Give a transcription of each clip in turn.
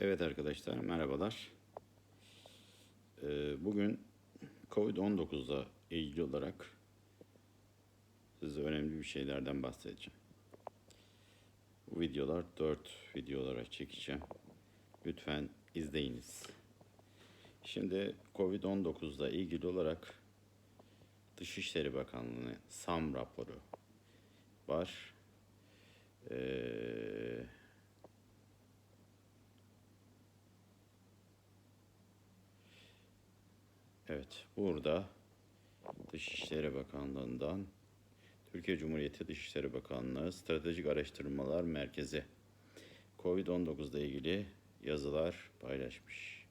Evet arkadaşlar merhabalar. Ee, bugün Covid-19'la ilgili olarak size önemli bir şeylerden bahsedeceğim. Bu videolar 4 video olarak çekeceğim. Lütfen izleyiniz. Şimdi Covid-19'la ilgili olarak Dışişleri Bakanlığı SAM raporu var. Ee, Evet, burada Dışişleri Bakanlığı'ndan Türkiye Cumhuriyeti Dışişleri Bakanlığı Stratejik Araştırmalar Merkezi Covid-19 ile ilgili yazılar paylaşmış.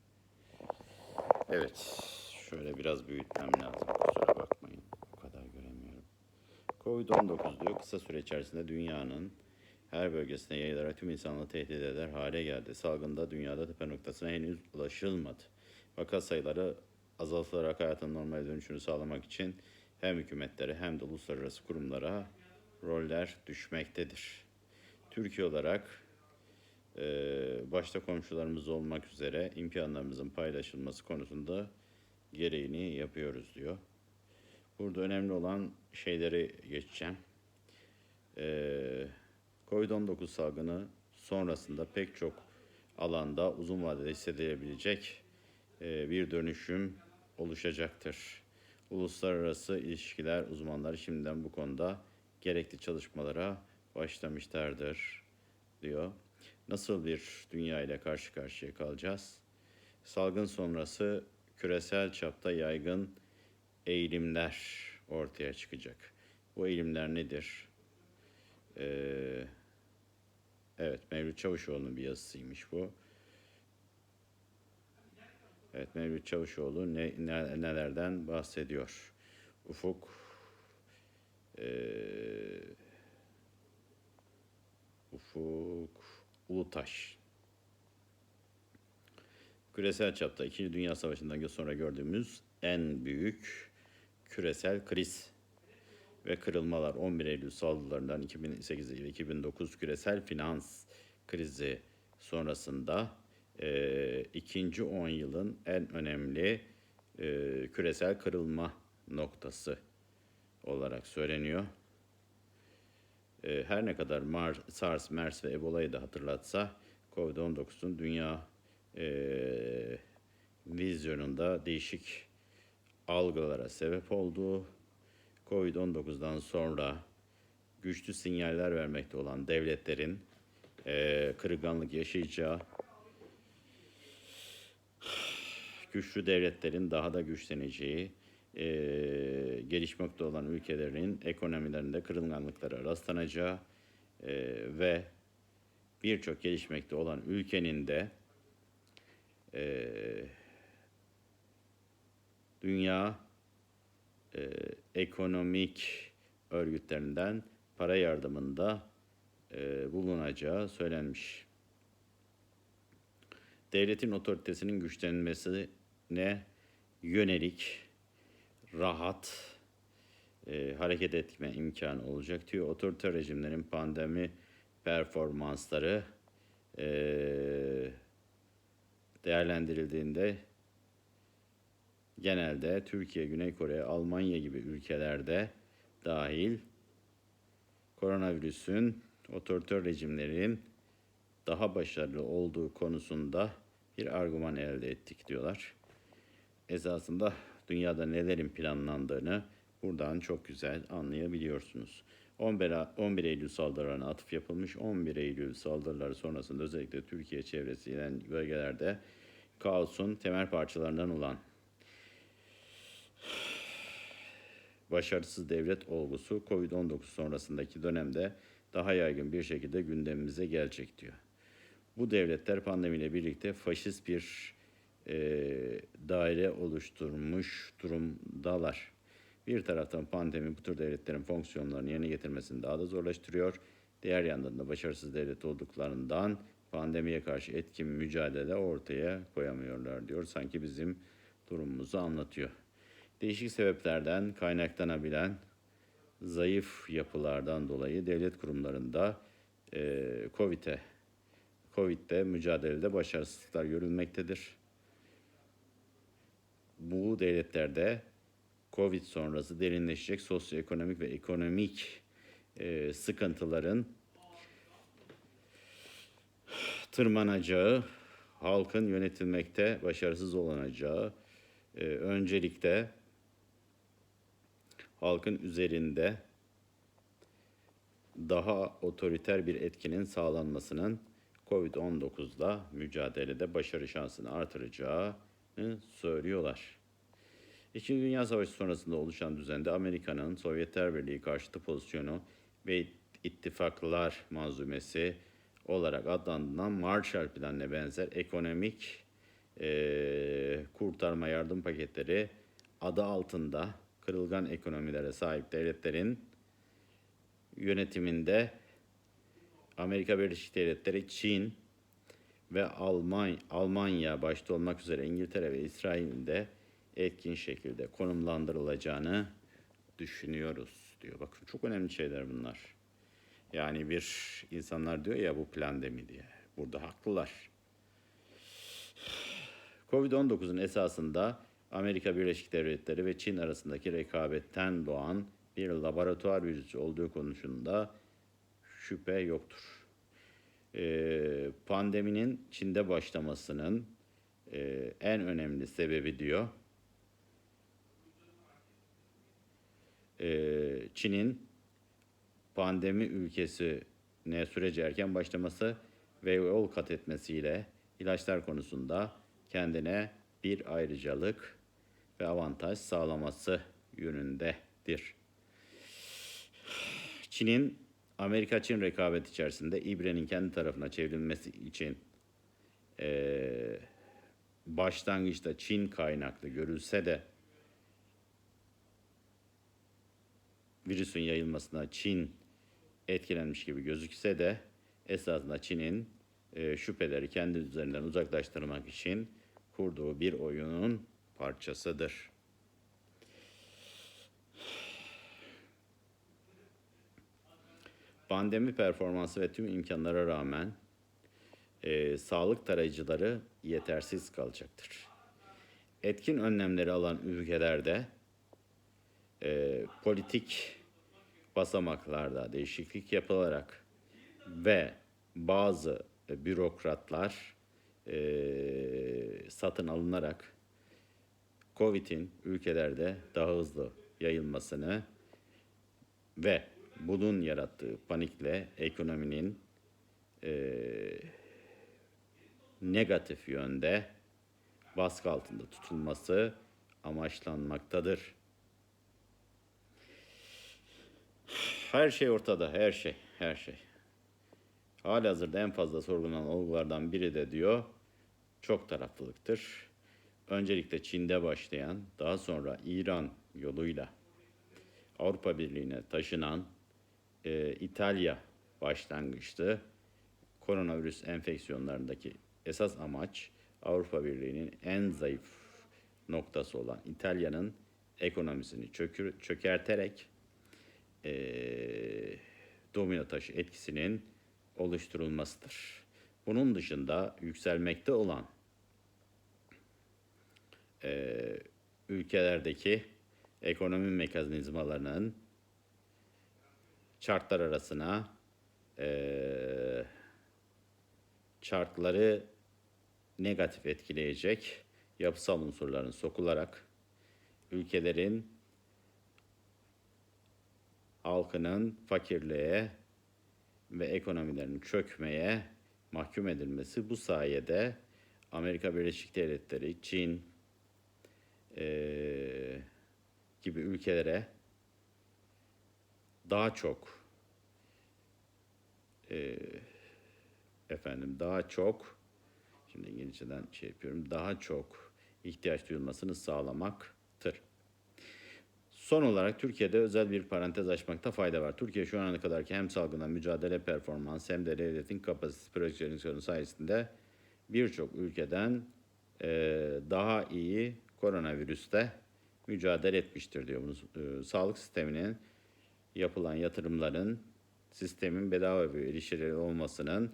Evet, şöyle biraz büyütmem lazım. Kusura bakmayın. O kadar göremiyorum. Covid-19 diyor kısa süre içerisinde dünyanın her bölgesine yayılarak tüm insanlığı tehdit eder hale geldi. Salgında dünyada tepe noktasına henüz ulaşılmadı. Vaka sayıları azaltılarak hayatın normale dönüşünü sağlamak için hem hükümetlere hem de uluslararası kurumlara roller düşmektedir. Türkiye olarak e, başta komşularımız olmak üzere imkanlarımızın paylaşılması konusunda gereğini yapıyoruz diyor. Burada önemli olan şeyleri geçeceğim. Ee, Covid-19 salgını sonrasında pek çok alanda uzun vadede hissedilebilecek e, bir dönüşüm oluşacaktır. Uluslararası ilişkiler uzmanları şimdiden bu konuda gerekli çalışmalara başlamışlardır diyor. Nasıl bir dünya ile karşı karşıya kalacağız? Salgın sonrası küresel çapta yaygın eğilimler ortaya çıkacak. Bu eğilimler nedir? Ee, evet, Mevlüt Çavuşoğlu'nun bir yazısıymış bu. Evet, Mevlüt Çavuşoğlu ne, ne- nelerden bahsediyor? Ufuk, ee, Ufuk Ulutaş. Küresel çapta İkinci Dünya Savaşı'ndan sonra gördüğümüz en büyük küresel kriz ve kırılmalar 11 Eylül saldırılarından 2008 ile 2009 küresel finans krizi sonrasında e, ikinci 10 yılın en önemli e, küresel kırılma noktası olarak söyleniyor. E, her ne kadar Mar, SARS, MERS ve Ebola'yı da hatırlatsa COVID-19'un dünya e, vizyonunda değişik algılara sebep olduğu, Covid-19'dan sonra güçlü sinyaller vermekte olan devletlerin e, kırılganlık yaşayacağı, güçlü devletlerin daha da güçleneceği, e, gelişmekte olan ülkelerin ekonomilerinde kırılganlıklara rastlanacağı e, ve birçok gelişmekte olan ülkenin de e, dünya e, ekonomik örgütlerinden para yardımında e, bulunacağı söylenmiş. Devletin otoritesinin güçlenmesine yönelik rahat e, hareket etme imkanı olacak diyor. Otoriter rejimlerin pandemi performansları e, değerlendirildiğinde genelde Türkiye, Güney Kore, Almanya gibi ülkelerde dahil koronavirüsün otoriter rejimlerin daha başarılı olduğu konusunda bir argüman elde ettik diyorlar. Esasında dünyada nelerin planlandığını buradan çok güzel anlayabiliyorsunuz. 11, A- 11 Eylül saldırılarına atıf yapılmış. 11 Eylül saldırıları sonrasında özellikle Türkiye çevresiyle bölgelerde kaosun temel parçalarından olan başarısız devlet olgusu Covid-19 sonrasındaki dönemde daha yaygın bir şekilde gündemimize gelecek diyor. Bu devletler pandemiyle birlikte faşist bir e, daire oluşturmuş durumdalar. Bir taraftan pandemi bu tür devletlerin fonksiyonlarını yerine getirmesini daha da zorlaştırıyor. Diğer yandan da başarısız devlet olduklarından pandemiye karşı etkin mücadele ortaya koyamıyorlar diyor. Sanki bizim durumumuzu anlatıyor. Değişik sebeplerden kaynaklanabilen zayıf yapılardan dolayı devlet kurumlarında e, COVID'e Covid'de mücadelede başarısızlıklar görülmektedir. Bu devletlerde Covid sonrası derinleşecek sosyoekonomik ve ekonomik e, sıkıntıların tırmanacağı, halkın yönetilmekte başarısız olanacağı, e, öncelikle halkın üzerinde daha otoriter bir etkinin sağlanmasının COVID-19'da mücadelede başarı şansını artıracağını söylüyorlar. İkinci Dünya Savaşı sonrasında oluşan düzende Amerika'nın Sovyetler Birliği karşıtı pozisyonu ve ittifaklar manzumesi olarak adlandırılan Marshall Planı'na benzer ekonomik eee, kurtarma yardım paketleri adı altında kırılgan ekonomilere sahip devletlerin yönetiminde Amerika Birleşik Devletleri, Çin ve Almanya, Almanya başta olmak üzere İngiltere ve İsrail'in de etkin şekilde konumlandırılacağını düşünüyoruz diyor. Bakın çok önemli şeyler bunlar. Yani bir insanlar diyor ya bu planda mi diye. Burada haklılar. Covid-19'un esasında Amerika Birleşik Devletleri ve Çin arasındaki rekabetten doğan bir laboratuvar virüsü olduğu konusunda şüphe yoktur. Ee, pandeminin Çin'de başlamasının e, en önemli sebebi diyor, e, Çin'in pandemi ülkesine sürece erken başlaması ve yol kat etmesiyle ilaçlar konusunda kendine bir ayrıcalık ve avantaj sağlaması yönündedir. Çin'in Amerika-Çin rekabet içerisinde İbre'nin kendi tarafına çevrilmesi için eee, başlangıçta Çin kaynaklı görülse de virüsün yayılmasına Çin etkilenmiş gibi gözükse de esasında Çin'in e, şüpheleri kendi üzerinden uzaklaştırmak için kurduğu bir oyunun parçasıdır. Pandemi performansı ve tüm imkanlara rağmen e, sağlık tarayıcıları yetersiz kalacaktır. Etkin önlemleri alan ülkelerde e, politik basamaklarda değişiklik yapılarak ve bazı bürokratlar e, satın alınarak COVID'in ülkelerde daha hızlı yayılmasını ve bunun yarattığı panikle ekonominin e, negatif yönde baskı altında tutulması amaçlanmaktadır. Her şey ortada, her şey, her şey. Halihazırda en fazla sorgulanan olgulardan biri de diyor, çok taraflılıktır. Öncelikle Çin'de başlayan, daha sonra İran yoluyla Avrupa Birliği'ne taşınan e, İtalya başlangıçtı. Koronavirüs enfeksiyonlarındaki esas amaç Avrupa Birliği'nin en zayıf noktası olan İtalya'nın ekonomisini çökür, çökerterek e, domino taşı etkisinin oluşturulmasıdır. Bunun dışında yükselmekte olan e, ülkelerdeki ekonomi mekanizmalarının çarklar arasına e, çarkları negatif etkileyecek yapısal unsurların sokularak ülkelerin halkının fakirliğe ve ekonomilerin çökmeye mahkum edilmesi bu sayede Amerika Birleşik Devletleri, Çin eee, gibi ülkelere daha çok eee, efendim daha çok şimdi İngilizceden şey yapıyorum daha çok ihtiyaç duyulmasını sağlamaktır. Son olarak Türkiye'de özel bir parantez açmakta fayda var. Türkiye şu ana kadarki hem salgına mücadele performans hem de devletin kapasitesi projeksiyonu sayesinde birçok ülkeden eee, daha iyi koronavirüste mücadele etmiştir diyor. Bunu, eee, sağlık sisteminin yapılan yatırımların sistemin bedava bir erişilir olmasının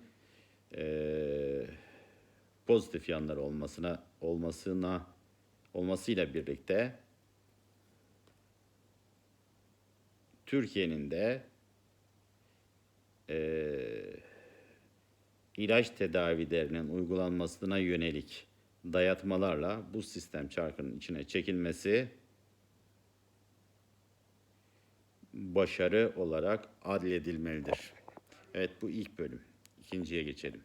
eee, pozitif yanları olmasına olmasına olmasıyla birlikte Türkiye'nin de eee, ilaç tedavilerinin uygulanmasına yönelik dayatmalarla bu sistem çarkının içine çekilmesi başarı olarak adledilmelidir. Evet bu ilk bölüm. İkinciye geçelim.